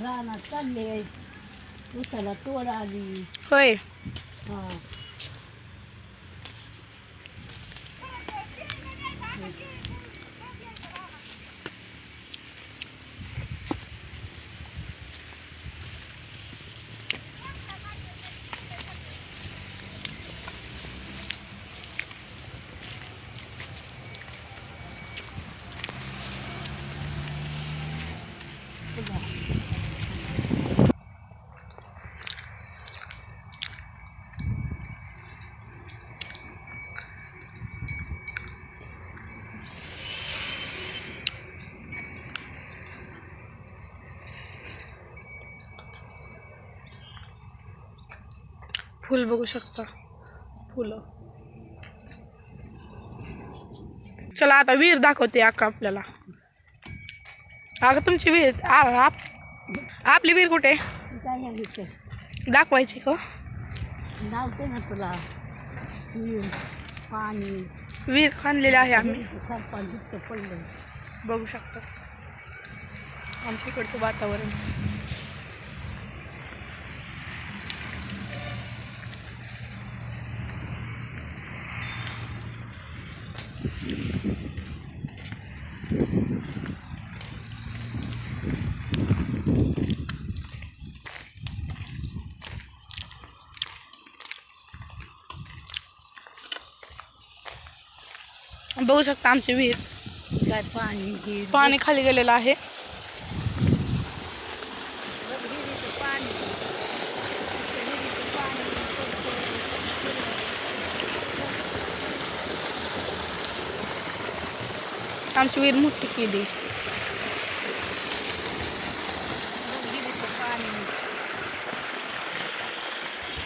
रानात चालले. उसाला तोड आली. होय. हा. फुल बघू शकता. फुलं. चला आता विहीर दाखवते अक्का आपल्याला. अगं तुमची विहीर आप- आपली विहीर कुठे? दाखवायची का? लावते ना तुला. वीर पाणी. विहीर खांदलेली आहे आम्ही. बघू शकता. आमच्या इकडचं वातावरण. बघू शकता आमची विहीर. काय पाणी पाणी खाली गेलेलं आहे. आमची विहीर मोठी केली.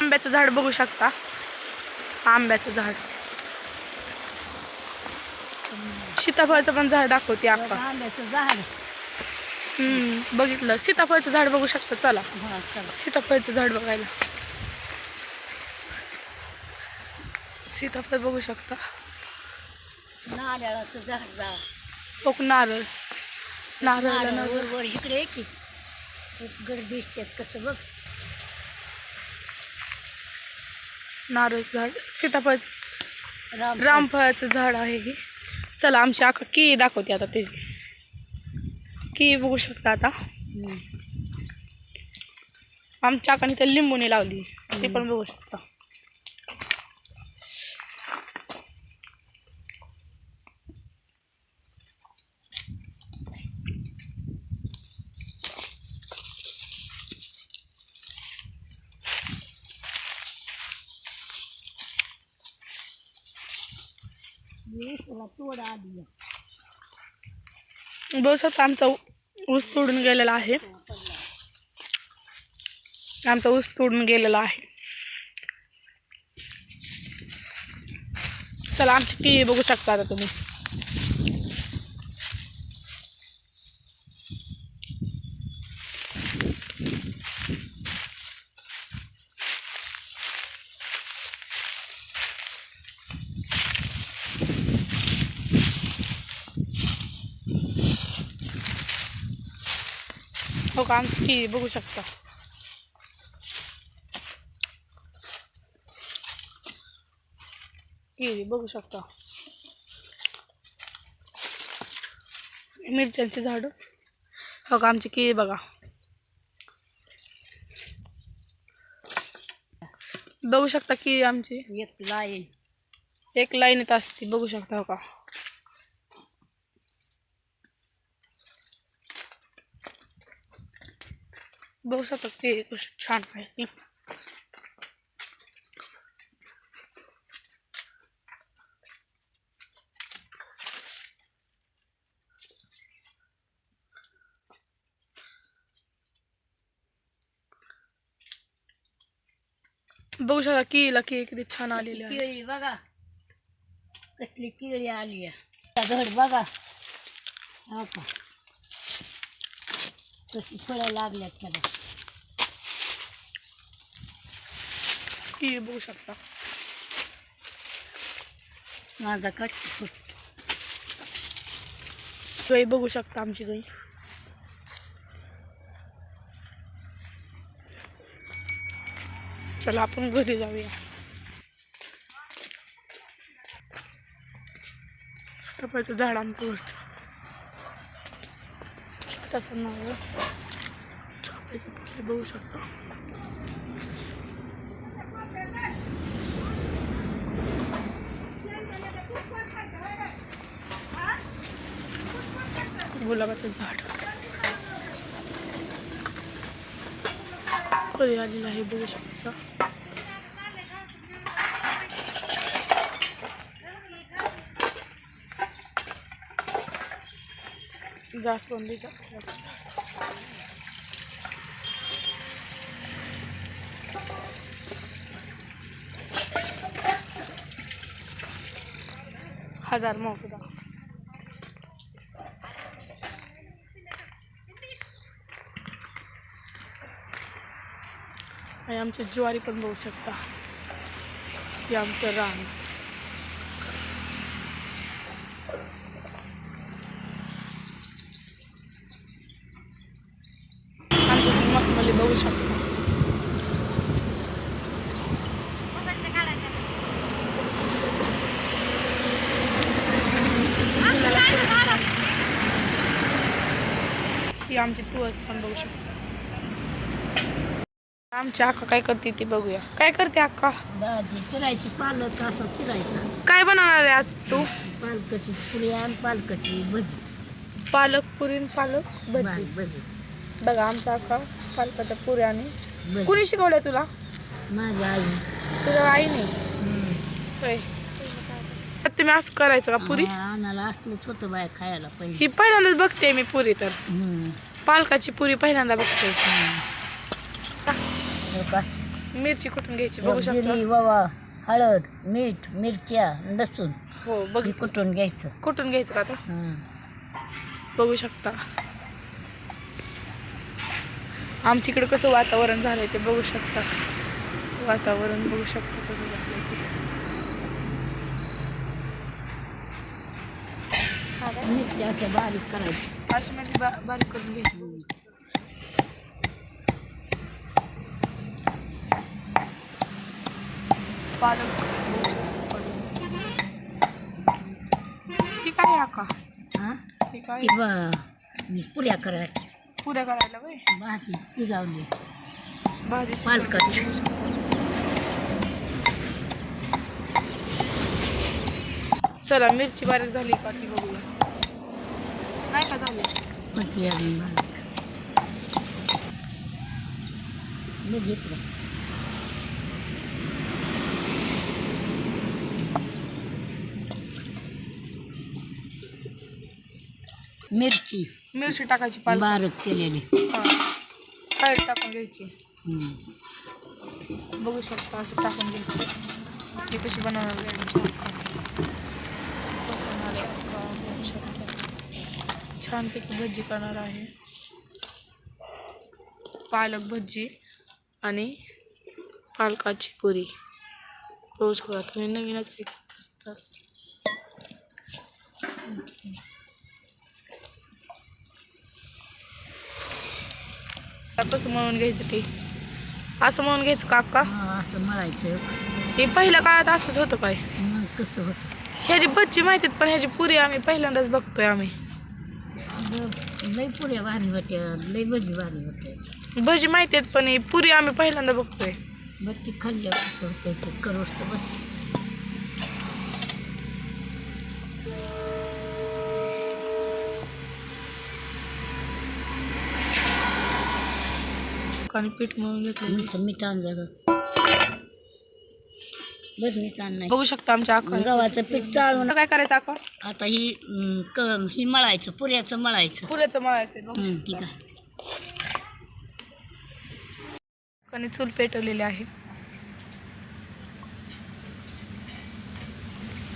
आंब्याचं झाड बघू शकता. आंब्याचं झाड. सीताफळचं पण झाड दाखवते आप्पा. आंब्याचं झाड. हम्म, बघितलं. सीताफळचं झाड बघू शकता. चला. हा चला. सीताफळचं झाड बघायला. सीताफळ बघू शकता. नारळाचं झाड लाव. ओक नारळ. नारळ नारळ. वर वर इकडे ये की. गर्दी दिसतात कसं बघ. नारळ झाड. सीताफळ राम रामफळाचं झाड आहे हे. चला आमची आखा की दाखवते आता त्याची की बघू शकता आता. आमच्या आकाने तर लिंबूने लावली. ते पण बघू शकता. बस आमचा ऊस तोडून गेलेला आहे. आमचा ऊस तोडून गेलेला आहे. चला आमची की बघू शकता आता तुम्ही. हो का बघू शकता. केळी बघू शकता. मिरच्यांची झाडं. हो का आमची केळी बघा. बघू शकता की आमची. एक लाईन. एक लाईनीत असते बघू शकता हो का. बघू शकता की कशी छान आहे ती. बघू शकता केळीला केळी किती छान आलेली आहे. केळी बघा. कसली केळी आली आहे. धड बघा. हा का तशी फळं लागल्यात त्याला. ती बघू शकता. माझा कट तोही बघू शकता आमची गाई चला आपण घरी जाऊया. सपायचं झाड आमचं वरचं. छोटंसं नाव बघू शकतो. गुलाबाचं झाड. कोळी आलेलं आहे बघू शकता. जास्वंदीचा. हजार मोकदा आणि आमची ज्वारी पण बघू शकता. हे आमचं रान. आमचं मखमली बघू शकता ही आमची तुळस पण बघू शकता. आमची अक्का काय करते ती बघूया. काय करते अक्का? चिरायची पालक असं चिरायचा. काय बनवणार आहे आज तू? पालकाची पुरी आणि पालकाची भजी. पालक पुरी आणि पालक भजी. भजी बघा आमच्या अक्का पालकाच्या पुऱ्या आणि कुणी शिकवल्या तुला? माझी आई. तुझ्या आईने? होय. तुम्ही असं करायचं का पुरी? आणायला असलंच होतं बाय खायला पाहिजे. ही पहिल्यांदाच बघते मी पुरी तर. पालकाची पुरी पहिल्यांदा बघते. मिरची कुठून घ्यायची बघू शकता? ववा हळद मीठ मिरच्या लसूण. हो बघ कुटून घ्यायचं? कुठून घ्यायचं का आता. बघू शकता. आमच्या इकडे कसं वातावरण झालंय ते बघू शकता. वातावरण बघू शकता कसं झालंय. मिरच्या बारीक करायच्या. अशी म्हणजे बा बारीक करून घ्यायची पालक ठीक आहे अक्का हा ठीक आहे पुऱ्या पुऱ्या करायला भाजी शिजावली भाजी. चला मिरची बारीक झाली का ती बघूया नाही का झाली घेतलं. मिरची. मिरची टाकायची पालक. बारीक केलेली. काय टाकून घ्यायची. बघू शकता असं टाकून घ्यायची. ती कशी बनवणार आहे आमची अक्का. बनवणार आहे अक्का, बघू शकता. छानपैकी भजी करणार आहे. पालक भजी आणि पालकाची पुरी. बघू शकता तुम्ही नवीनच ऐकत असतात. कसं म्हणून घ्यायचं ते? असं म्हणून घ्यायचं का अक्का हा, असं मळायचं. हे पहिल्या काळात असंच होतं काय कसं होतं? ह्याची बच्ची माहितीत पण ह्याची पुरी आम्ही पहिल्यांदाच बघतोय आम्ही. लई पुऱ्या भारी होत्या लई भजी भारी होत्या. भजी माहिती आहेत पण ही पुरी आम्ही पहिल्यांदा बघतोय. बघ ती खाल्ल्यावर कसं होतं ते करोस्त बस आणि पीठ म्हणून घेतलं मीठ मीठ नाही. बघू शकता आमच्या गव्हाचं पीठ चाळून काय करायचं आका आता ही अं, क ही मळायचं पुऱ्याचं मळायचं. पुऱ्याचं मळायचं बघू हं, शकता. ठीक आहे. आणि चूल पेटवलेली आहे.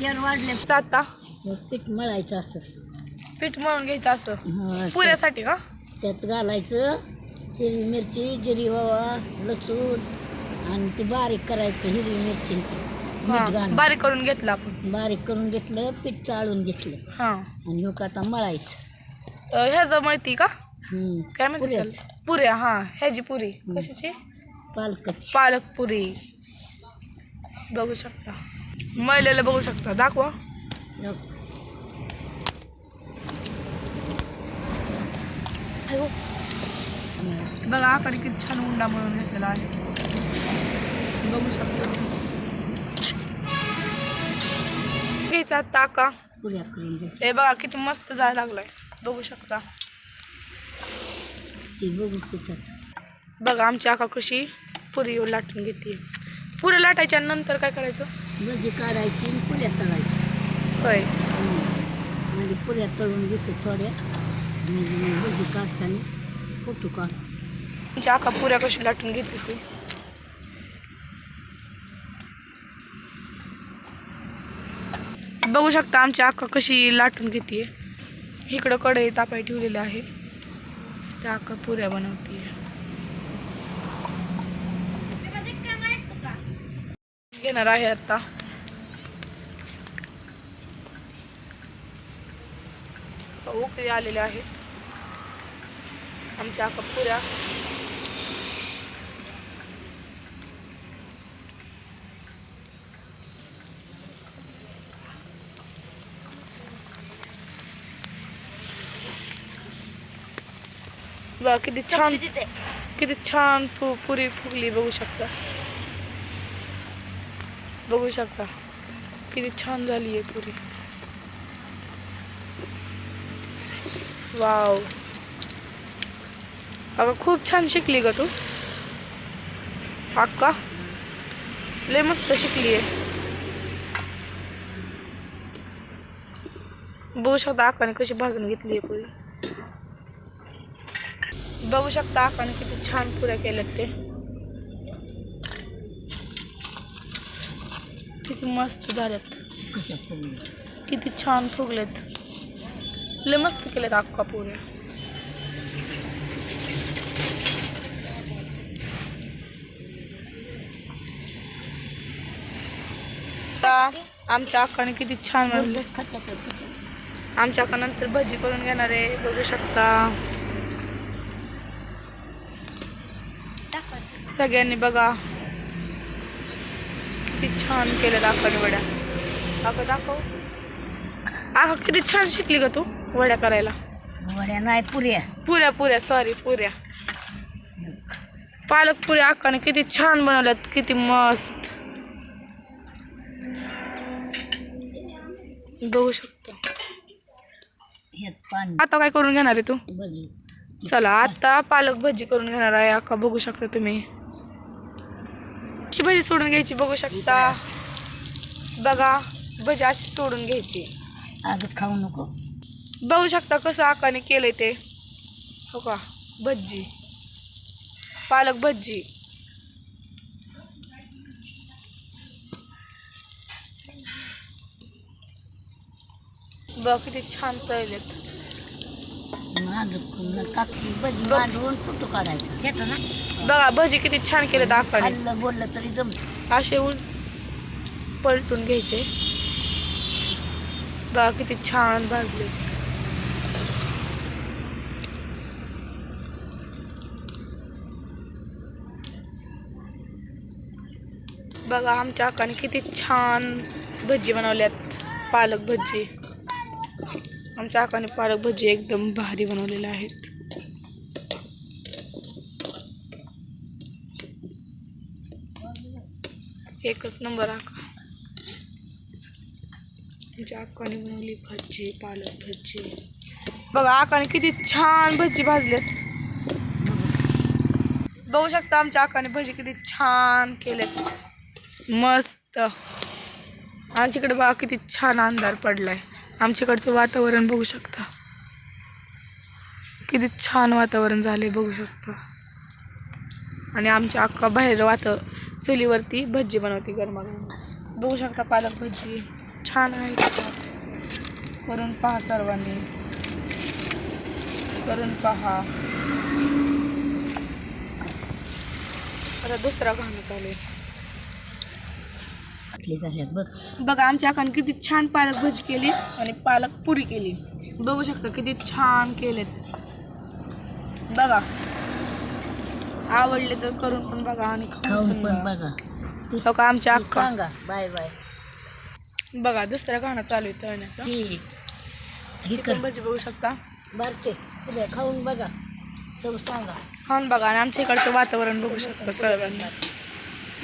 तेल वाढले. आता? पीठ मळायचं असं. पीठ मळून घ्यायचं असं? हं, पुऱ्यासाठी का? त्यात घालायचं हिरवी मिरची जिरी ओवा लसूण आणि ते बारीक करायचं हिरवी मिरची. मीठ हा घालून बारीक करून घेतलं आपण. बारीक करून घेतलं पीठ चाळून घेतलं. हा. आणि हो आता मळायचं. अं, ह्याचं माहिती का? हं. काय. त्याला? पुऱ्या हा ह्याची पुरी. कशाची? पालकच. पालक पुरी. बघू शकता. मळलेलं बघू शकता. दाखवा. बघा. आकडे किती छान उंडा म्हणून घेतलेला आहे. बघू शकता. घ्यायचा ताका. हे बघा किती मस्त जायला लागलाय. बघू शकता. बघू आमची आका कशी पुरी लाटून घेते. पुऱ्या लाटायच्या नंतर काय करायचं? भजी काढायची आणि पुऱ्या तळायची होय. आणि पुऱ्या तळून घेते थोड्या. म्हणजे भजी काढताना फोटो काढ. आमची आका पुऱ्या कशी लाटून घेते ती. बघू शकता आमची अक्का कशी लाटून घेते इकडं कढई तापाय ठेवलेले आहे. त्या अक्का पुऱ्या बनवते घेणार आहे आता. उकळी आलेले आहे. आमच्या अक्का पुऱ्या. बघा किती छान किती छान पु पुरी फुगली बघू शकता. बघू शकता. किती छान झाली आहे पुरी. वाव. अगं खूप छान शिकली ग तू. अक्का. लय मस्त शिकली आहे. बघू शकता अक्काने कशी भाजून घेतली आहे पुरी. बघू शकता आपण किती छान पुऱ्या केल्यात ते. किती मस्त झाल्यात. किती छान फुगलेत लय मस्त केलेत अख्खा पुऱ्या. आमच्या अक्काने किती छान मिळले आमच्या अक्का नंतर भजी करून घेणार आहे बघू शकता. सगळ्यांनी बघा. किती छान केलं दाखवणे वड्या. दाखव दाखव. आका किती छान शिकली का तू वड्या करायला. वड्या नाही पुऱ्या. पुऱ्या पुऱ्या सॉरी पुऱ्या. पालक पुऱ्या अक्काने किती छान बनवल्यात किती मस्त. बघू शकतो. आता काय करून घेणार आहे तू? चला आता पालक भजी करून घेणार आहे अक्का बघू शकता तुम्ही. अशी भजी सोडून घ्यायची बघू शकता. बघा भजी अशी सोडून घ्यायची. आगत खाऊ नको. बघू शकता कसं आकाने केलंय ते. हो का? भज्जी. पालक भज्जी. बघ किती छान तळलेत. फोटो काढायचा. ह्याचं ना? बघा भजी किती छान आकाने खाल्लं बोललं तरी जम असे उल पलटून घ्यायचे. बघा किती छान भाजले. बघा आमच्या आकाने किती छान भजी बनवल्यात पालक भजी. आमच्या आकाने पालक भजी एकदम भारी बनवलेल्या आहेत. एकच नंबर आका. आमच्या आकाने बनवली भजी पालक भजी. बघा आकाने किती छान भजी भाजलेत. बघू शकता आमच्या आकाने भजी किती छान केलेत. मस्त. आमच्याकडे बघा किती छान अंधार पडलाय. आमच्याकडचं वातावरण बघू शकता. किती छान वातावरण झाले बघू शकता. आणि आमच्या अक्का बाहेर वात चुलीवरती भजी बनवते गरमागरम बघू शकता पालक भजी. छान आहे करून पहा सर्वांनी. करून पहा. आता दुसरा घाणं चालू आहे. टाकली झाल्यात बघ. बघा आमच्या आकाने किती छान पालक भजी केली आणि पालक पुरी केली. बघू शकता किती छान केलेत. बघा. आवडले तर करून पण बघा आणि खाऊन पण बघा. ती हो का आमच्या ती अक्का? सांगा. Bye bye. बघा दुसऱ्या गाणं चालू आहे तळण्याचं. ती ही कर. भजी बघू शकता. बारके. उद्या खाऊन बघा. चव सांगा. खाऊन बघा आणि आमच्या इकडचं वातावरण बघू शकता सळगांना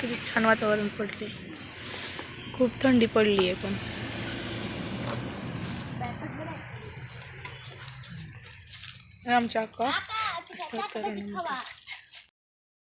किती छान वातावरण पडले खूप थंडी पडली आहे पण. आमच्या अक्का.